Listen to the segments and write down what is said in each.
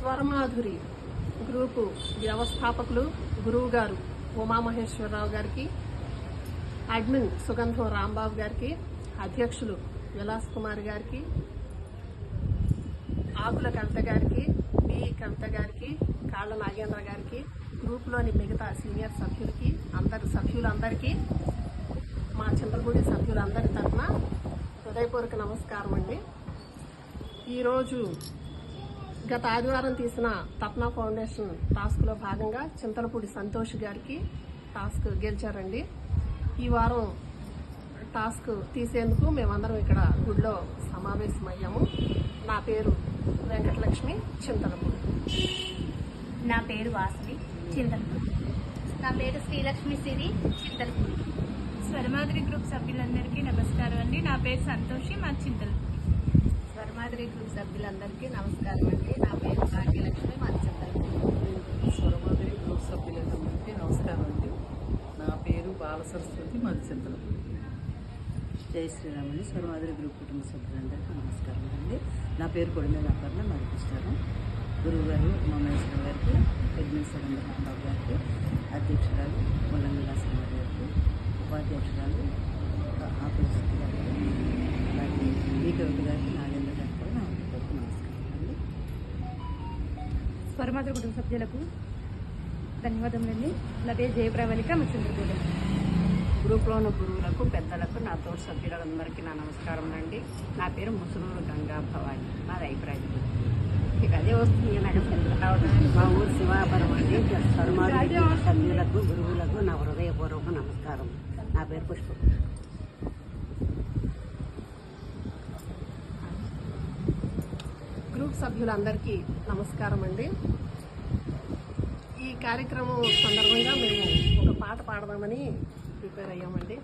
Swaramadhuri group వ్యవస్థాపకులు గురువు గారు ఉమామహేశ్వరరావు గారికి అడ్మిన్ సుగంధం రాంబాబు గారికి అధ్యక్షులు విలాస్ కుమార్ గారికి ఆకుల కవిత గారికి బి కవిత గారికి కాళ్ళ నాగేంద్ర గారికి గ్రూపులోని మిగతా సీనియర్ సభ్యులకి అందరి సభ్యులందరికీ మా చింతలపూడి సభ్యులందరి తరఫున హృదయపూర్వక నమస్కారం అండి ఈరోజు గత ఆదివారం తీసిన తప్నా ఫౌండేషన్ టాస్క్లో భాగంగా చింతలపూడి సంతోష్ గారికి టాస్క్ గెలిచారండి. ఈ వారం టాస్క్ తీసేందుకు మేమందరం ఇక్కడ గుడిలో సమావేశమయ్యాము. నా పేరు వెంకటలక్ష్మి చింతలపూడి. నా పేరు వాసవి చింతలపూడి. నా పేరు శ్రీలక్ష్మి సిరి చింతలపూడి. స్వరమాదిరి గ్రూప్ సభ్యులందరికీ నమస్కారం అండి. నా పేరు సంతోషి మా చింతలు స్వర్మాదిరి గ్రూప్ సభ్యులందరికీ నమస్కారం అండి. నా పేరు భాగ్యలక్ష్మి మా చింతలపూడి స్వరమాదిరి గ్రూప్ సభ్యులందరికీ నమస్కారం అండి. నా పేరు బాల సరస్వతి చింతలు జై శ్రీరామని స్వర్మాదిరి గ్రూప్ కుటుంబ సభ్యులందరికీ నమస్కారం అండి. నా పేరు అపర్ణ మాది కృష్ణారం గురువు గారు ఉమామేశ్వర గారికి అడ్మిన్ సరంగరాంబాబు గారికి అధ్యక్షురాలు ముల్లం విలాసమ్మ గారికి ఉపాధ్యక్షురాలు ఆపరేషన్ గారికి అలాగే ఈ కవిత గారికి స్వరమాదిరి కుటుంబ సభ్యులకు ధన్యవాదములండి. నా పేరు జయప్రవళిక మా చింతలపూడి గ్రూప్లోని గురువులకు పెద్దలకు నా తోటి సభ్యులందరికీ నా నమస్కారం అండి నా పేరు ముసునూరు గంగా భవాని. మాది అభిప్రాయం ఇక అదే వస్తుంది నాకు మా ఊరు శివాపురం అండి. గ్రూప్ సభ్యులకు గురువులకు నా హృదయపూర్వక నమస్కారం. నా పేరు పుష్ప గ్రూప్ సభ్యులందరికీ నమస్కారం అండి ఈ కార్యక్రమం సందర్భంగా మేము ఒక పాట పాడదామని ప్రిపేర్ అయ్యామండి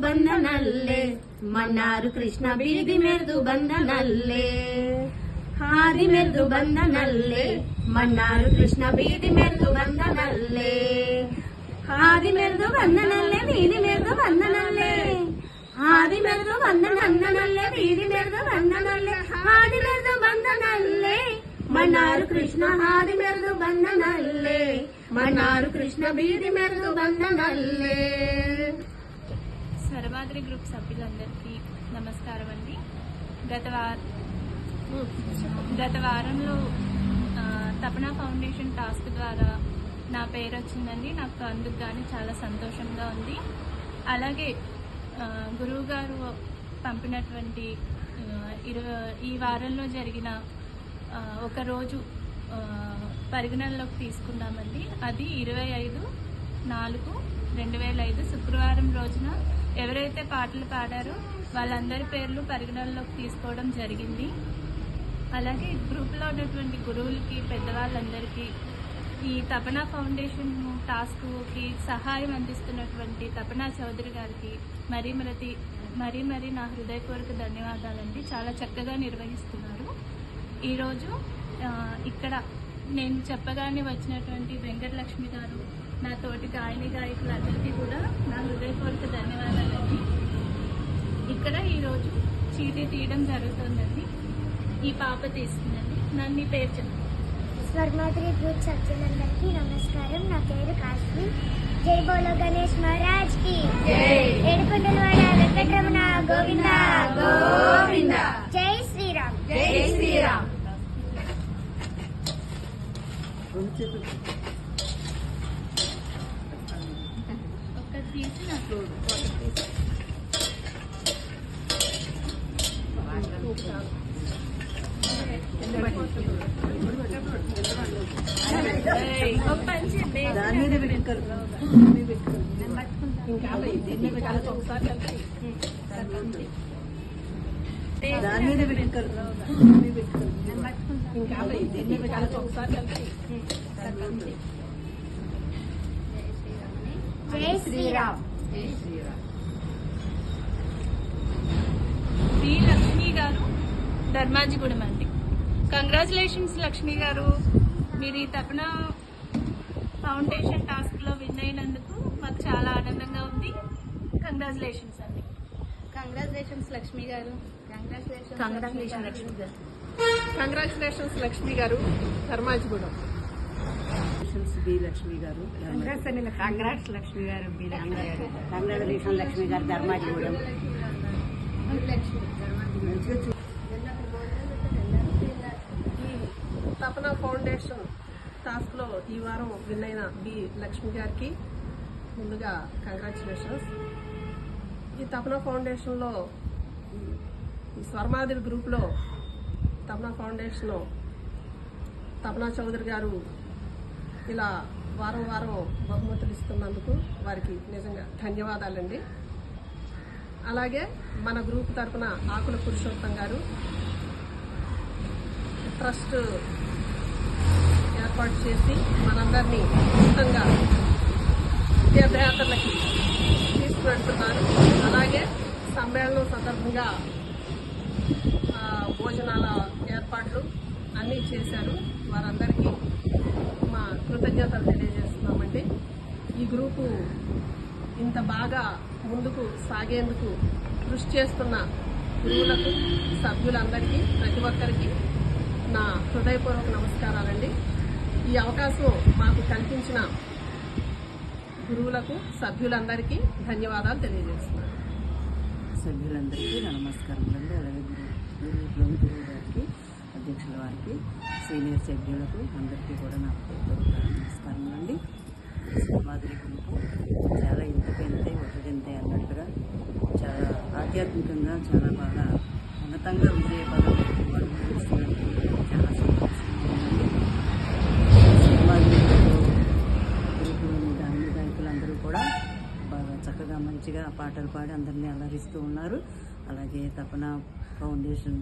ಬಂದನಲ್ಲೇ ಮನ್ನಾರು ಕೃಷ್ಣ ಬೀದಿ ಮೆರೆದು ಬಂದನಲ್ಲೇ ಹಾದಿ ಮೆರೆದು ಬಂದನಲ್ಲೇ ಮನ್ನಾರು ಕೃಷ್ಣ ಬೀದಿ ಮೆರೆದು ಬಂದನಲ್ಲೇ ಹಾದಿ ಮೆರೆದು ಬಂದನಲ್ಲೇ ಬೀದಿ ಮೆರೆದು ಬಂದನಲ್ಲೇ ಹಾದಿ ಮೆರೆದು ಬಂದನಲ್ಲೇ ಬೀದಿ ಮೆರೆದು ಬಂದನಲ್ಲೇ ಹಾದಿ ಮೆರೆದು ಬಂದನಲ್ಲೇ ಮನ್ನಾರು ಕೃಷ್ಣ ಹಾದಿ ಮೆರೆದು ಬಂದನಲ್ಲೇ ಮನ್ನಾರು ಕೃಷ್ಣ ಬೀದಿ ಮೆರೆದು ಬಂದನಲ್ಲೇ స్వరమాదిరి గ్రూప్ సభ్యులందరికీ నమస్కారం అండి గత వార గత వారంలో ఆ, తపనా ఫౌండేషన్ టాస్క్ ద్వారా నా పేరు వచ్చిందండి నాకు అందుకు కానీ చాలా సంతోషంగా ఉంది అలాగే ఆ, గురువు గారు పంపినటువంటి ఈ వారంలో జరిగిన ఒక రోజు పరిగణనలోకి తీసుకున్నామండి అది ఇరవై ఐదు నాలుగు రెండు వేల ఐదు శుక్రవారం రోజున ఎవరైతే పాటలు పాడారో వాళ్ళందరి పేర్లు పరిగణనలోకి తీసుకోవడం జరిగింది. అలాగే గ్రూప్లో ఉన్నటువంటి గురువులకి పెద్దవాళ్ళందరికీ ఈ తపన ఫౌండేషన్ టాస్క్కి సహాయం అందిస్తున్నటువంటి తపనా చౌదరి గారికి మరీ మరతి మరీ మరీ నా హృదయపూర్వక ధన్యవాదాలండి. చాలా చక్కగా నిర్వహిస్తున్నారు. ఈరోజు ఇక్కడ నేను చెప్పగానే వచ్చినటువంటి వెంకటలక్ష్మి గారు నా తోటి గాయని గాయకులందరికీ కూడా నా హృదయపూర్వక ధన్యవాదాలండి. ఇక్కడ ఈరోజు చీటీ తీయడం జరుగుతుందండి. ఈ పాప తీస్తుందండి. నన్ను పేరు చెప్తాను స్వర్మాద్రి గ్రూప్ సభ్యులందరికీ నమస్కారం. నా పేరు కాశ్మీ. జై బోలో గణేష్ మహారాజ్కి. ఏడుకొండలవాడ వెంకటరమణ గోవింద. గోవింద జై శ్రీరామ్. జై శ్రీరామ్. ఒక్కటి తీసి నాకు ఒక పని చేయండి. దాని మీద పెట్టుకోరు ఇంకా దీన్ని కలిసి ఒకసారి కలిసి దాని మీద పెట్టుకోరు ఇంకా దీన్ని కలిసి ఒకసారి కలిసి జై శ్రీరామ్. శ్రీ లక్ష్మి గారు ధర్మాజిగూడెం అండి కంగ్రాచులేషన్స్ లక్ష్మి గారు. మీరు ఈ తపన ఫౌండేషన్ టాస్క్లో విన్ అయినందుకు మాకు చాలా ఆనందంగా ఉంది. కంగ్రాచులేషన్స్ అండి. కంగ్రాచులేషన్స్ లక్ష్మి గారు. కంగ్రాచులేషన్స్ కంగ్రాచులేషన్ లక్ష్మి గారు. కంగ్రాచులేషన్స్ లక్ష్మి గారు. ధర్మాజిగూడెం బి లక్ష్మి గారు. కంగ్రాట్స్ లక్ష్మి గారు బి లక్ష్మి గారు. కంగ్రాచులేషన్ లక్ష్మి గారు ధర్మాజిగూడెం తపన ఫౌండేషన్ టాస్క్లో ఈ వారం విన్ అయిన బి. లక్ష్మి గారికి ముందుగా కంగ్రాచులేషన్స్ ఈ తపన ఫౌండేషన్లో స్వర్మాదిరి గ్రూప్లో తపన ఫౌండేషన్ తపనా చౌదరి గారు ఇలా వారం వారం బహుమతులు ఇస్తున్నందుకు వారికి నిజంగా ధన్యవాదాలండి. అలాగే మన గ్రూప్ తరపున ఆకుల పురుషోత్తం గారు ట్రస్ట్ ఏర్పాటు చేసి మనందరినీ ఉచితంగా తీర్థయాత్రలకి తీసుకువెళ్తున్నారు. అలాగే సమ్మేళనం సందర్భంగా భోజనాల ఏర్పాట్లు అన్నీ చేశారు. వారందరికీ మా కృతజ్ఞతలు తెలియజేస్తున్నామండి. ఈ గ్రూపు ఇంత బాగా ముందుకు సాగేందుకు కృషి చేస్తున్న గురువులకు సభ్యులందరికీ ప్రతి ఒక్కరికి నా హృదయపూర్వక నమస్కారాలండి. ఈ అవకాశం మాకు కల్పించిన గురువులకు సభ్యులందరికీ ధన్యవాదాలు తెలియజేస్తున్నాను. సభ్యులందరికీ నమస్కారం నమస్కారములండి అలాగే గురువు గురువులోని గురువు గారికి అధ్యక్షుల వారికి సీనియర్ సభ్యులకు అందరికీ కూడా నాకు నమస్కారం నమస్కారములండి మాదిరి గ్రూపు చాలా ఇంతకంతే ఒకటింతే అన్నట్టుగా చాలా ఆధ్యాత్మికంగా చాలా బాగా ఉన్నతంగా విజయ పదవి చాలా సంతోషంగా ఉందండి మాదిరి గ్రూపులోని గాయని గాయకులందరూ కూడా బాగా చక్కగా మంచిగా పాటలు పాడి అందరినీ అలరిస్తూ ఉన్నారు. అలాగే తపన ఫౌండేషన్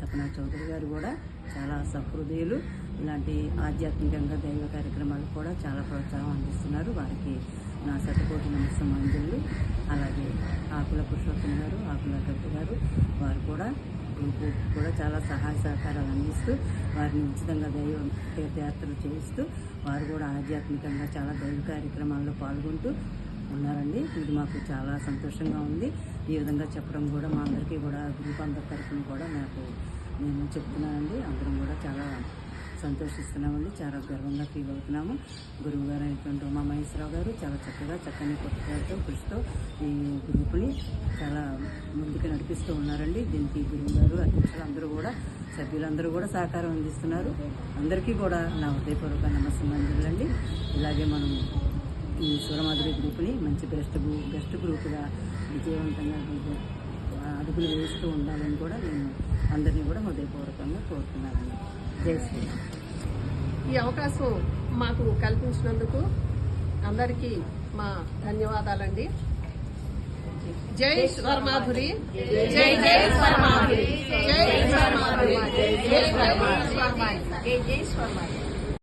తపన చౌదరి గారు కూడా చాలా సహృదయులు. ఇలాంటి ఆధ్యాత్మికంగా దైవ కార్యక్రమాలు కూడా చాలా ప్రోత్సాహం అందిస్తున్నారు. వారికి నా శతకోటి నమస్సమాంజలు. అలాగే ఆకుల పురుషోత్తం గారు ఆకుల కట్టు గారు వారు కూడా గ్రూపు కూడా చాలా సహాయ సహకారాలు అందిస్తూ వారిని ఉచితంగా దైవ తీర్థయాత్రలు చేయిస్తూ వారు కూడా ఆధ్యాత్మికంగా చాలా దైవ కార్యక్రమాల్లో పాల్గొంటూ ఉన్నారండి ఇది మాకు చాలా సంతోషంగా ఉంది. ఈ విధంగా చెప్పడం కూడా మా అందరికీ కూడా గ్రూప్ అందరి తరఫున కూడా నాకు నేను చెప్తున్నానండి అందరం కూడా చాలా సంతోషిస్తున్నామండి. చాలా గర్వంగా ఫీల్ అవుతున్నాము. గురువు గారు అయినటువంటి ఉమామహేశ్వరరావు గారు చాలా చక్కగా చక్కని కొత్తతో కృషితో ఈ గ్రూపుని చాలా ముందుకు నడిపిస్తూ ఉన్నారండి. దీనికి గురువు గారు అధ్యక్షులు అందరూ కూడా సభ్యులందరూ కూడా సహకారం అందిస్తున్నారు. అందరికీ కూడా నా హృదయపూర్వక నమస్సంబంధులండి ఇలాగే మనం ఈ సూరమాధురి గ్రూప్ని మంచి బెస్ట్ గ్రూప్ బెస్ట్ గ్రూప్గా విజయవంతంగా అడుగులు వేస్తూ ఉండాలని కూడా నేను అందరినీ కూడా హృదయపూర్వకంగా కోరుతున్నాను. జై శ్రీ ఈ అవకాశం మాకు కల్పించినందుకు అందరికీ మా ధన్యవాదాలండి. జై స్వర్మాధురి జై జై స్వర్మాధురి జై స్వర్మాధురి జై స్వర్మాధురి జై జై స్వర్మాధురి